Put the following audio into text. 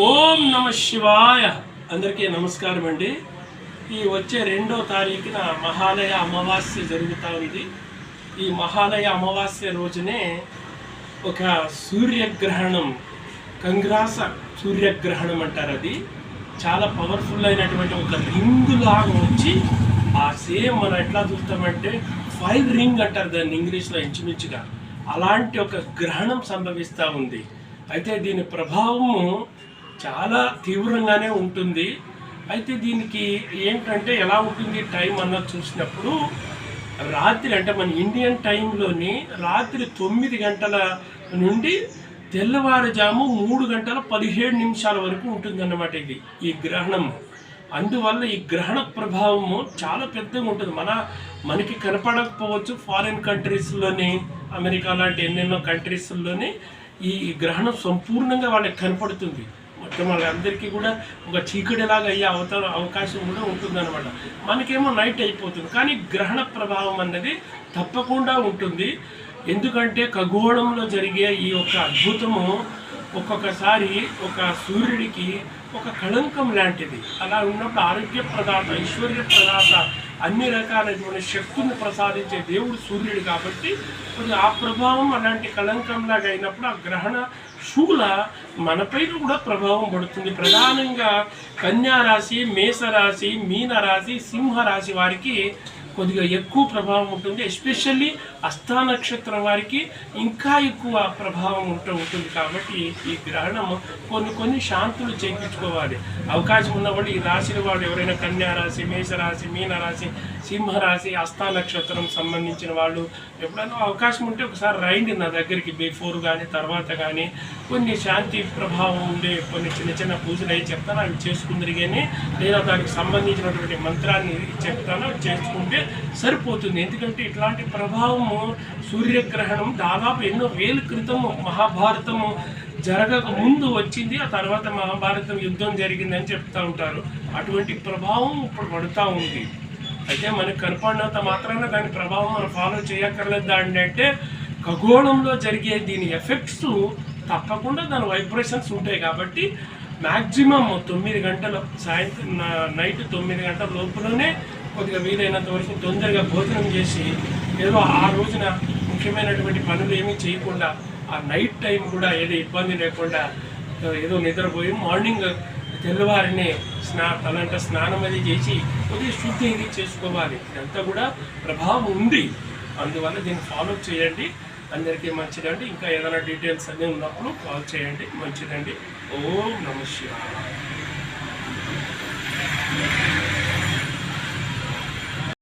ఓం నమ శివాయ. అందరికీ నమస్కారం అండి. ఈ వచ్చే రెండో తారీఖున మహాలయ అమావాస్య జరుగుతూ ఉంది. ఈ మహాలయ అమావాస్య రోజునే ఒక సూర్యగ్రహణం కంగ్రాస సూర్యగ్రహణం అంటారు అది. చాలా పవర్ఫుల్ అయినటువంటి ఒక రింగ్ లాగా వచ్చి ఆ సేమ్ మనం ఎట్లా చూస్తామంటే ఫైర్ రింగ్ అంటారు దాన్ని ఇంగ్లీష్లో ఇంచుమించుగా. అలాంటి ఒక గ్రహణం సంభవిస్తూ ఉంది. అయితే దీని ప్రభావము చాలా తీవ్రంగానే ఉంటుంది. అయితే దీనికి ఏంటంటే ఎలా ఉంటుంది టైం అన్నది చూసినప్పుడు రాత్రి అంటే మన ఇండియన్ టైంలోని రాత్రి తొమ్మిది గంటల నుండి తెల్లవారుజాము మూడు గంటల పదిహేడు నిమిషాల వరకు ఉంటుందన్నమాట ఇది ఈ గ్రహణం అందువల్ల ఈ గ్రహణ ప్రభావము చాలా పెద్దగా ఉంటుంది. మన మనకి కనపడకపోవచ్చు ఫారిన్ కంట్రీస్లోని అమెరికా లాంటి ఎన్నెన్నో కంట్రీస్లోని ఈ గ్రహణం సంపూర్ణంగా వాళ్ళకి కనపడుతుంది. వాళ్ళందరికీ కూడా ఒక చీకటిలాగా అయ్యే అవత అవకాశం కూడా ఉంటుందన్నమాట. మనకేమో నైట్ అయిపోతుంది కానీ గ్రహణ ప్రభావం అన్నది తప్పకుండా ఉంటుంది. ఎందుకంటే ఖగోళంలో జరిగే ఈ యొక్క అద్భుతము ఒక్కొక్కసారి ఒక సూర్యుడికి ఒక కళంకం లాంటిది. అలా ఉన్నప్పుడు ఆరోగ్య ప్రదాత ఐశ్వర్య ప్రదాత అన్ని రకాలైనటువంటి శక్తులను ప్రసాదించే దేవుడు సూర్యుడు కాబట్టి కొద్దిగా ఆ ప్రభావం అలాంటి కళంకంలాగా అయినప్పుడు ఆ గ్రహణ శూల మనపైన కూడా ప్రభావం పడుతుంది. ప్రధానంగా కన్యారాశి మేషరాశి మీనరాశి సింహరాశి వారికి కొద్దిగా ఎక్కువ ప్రభావం ఉంటుంది ఎస్పెషల్లీ అస్థా నక్షత్రం వారికి ఇంకా ఎక్కువ ప్రభావం ఉంటూ ఉంటుంది కాబట్టి ఈ గ్రహణం కొన్ని కొన్ని శాంతులు చేయించుకోవాలి. అవకాశం ఉన్నవాళ్ళు ఈ రాశిల వాళ్ళు ఎవరైనా కన్యా రాశి మేషరాశి మీనరాశి సింహరాశి అస్థా నక్షత్రం సంబంధించిన వాళ్ళు ఎప్పుడైనా అవకాశం ఉంటే ఒకసారి రైండి నా దగ్గరికి బిఫోర్ కానీ తర్వాత కానీ కొన్ని శాంతి ప్రభావం ఉండే కొన్ని చిన్న చిన్న పూజలు అవి చెప్తాను అవి చేసుకుందరు కానీ లేదా దానికి సంబంధించినటువంటి మంత్రాన్ని చెప్తాను అవి చేసుకుంటే సరిపోతుంది. ఎందుకంటే ఇట్లాంటి ప్రభావము సూర్యగ్రహణం దాదాపు ఎన్నో వేల క్రితము మహాభారతము జరగక ముందు వచ్చింది. ఆ తర్వాత మహాభారతం యుద్ధం జరిగిందని చెప్తా ఉంటారు. అటువంటి ప్రభావం ఇప్పుడు పడుతూ ఉంది. అయితే మనకు కనపడినంత మాత్రాన దాని ప్రభావం మనం ఫాలో చేయక్కర్లేదు దాన్ని అంటే ఖగోళంలో జరిగే దీని ఎఫెక్ట్స్ తప్పకుండా దాని వైబ్రేషన్స్ ఉంటాయి కాబట్టి మ్యాక్సిమం తొమ్మిది గంటల సాయంత్రం నైట్ తొమ్మిది గంటల లోపలనే కొద్దిగా వీలైనంత వరకు తొందరగా భోజనం చేసి ఏదో ఆ రోజున ముఖ్యమైనటువంటి పనులు ఏమీ చేయకుండా ఆ నైట్ టైం కూడా ఏదో ఇబ్బంది లేకుండా ఏదో నిద్రపోయి మార్నింగ్ తెల్లవారినే స్నా తలంట స్నానం అది చేసి కొద్దిగా శుద్ధి ఇది చేసుకోవాలి. ఇదంతా కూడా ప్రభావం ఉంది. అందువల్ల దీన్ని ఫాలో చేయండి. అందరికీ మంచిదండి. ఇంకా ఏదైనా డీటెయిల్స్ అన్నీ ఉన్నప్పుడు కాల్ చేయండి. మంచిదండి. ఓం నమ శివాయ.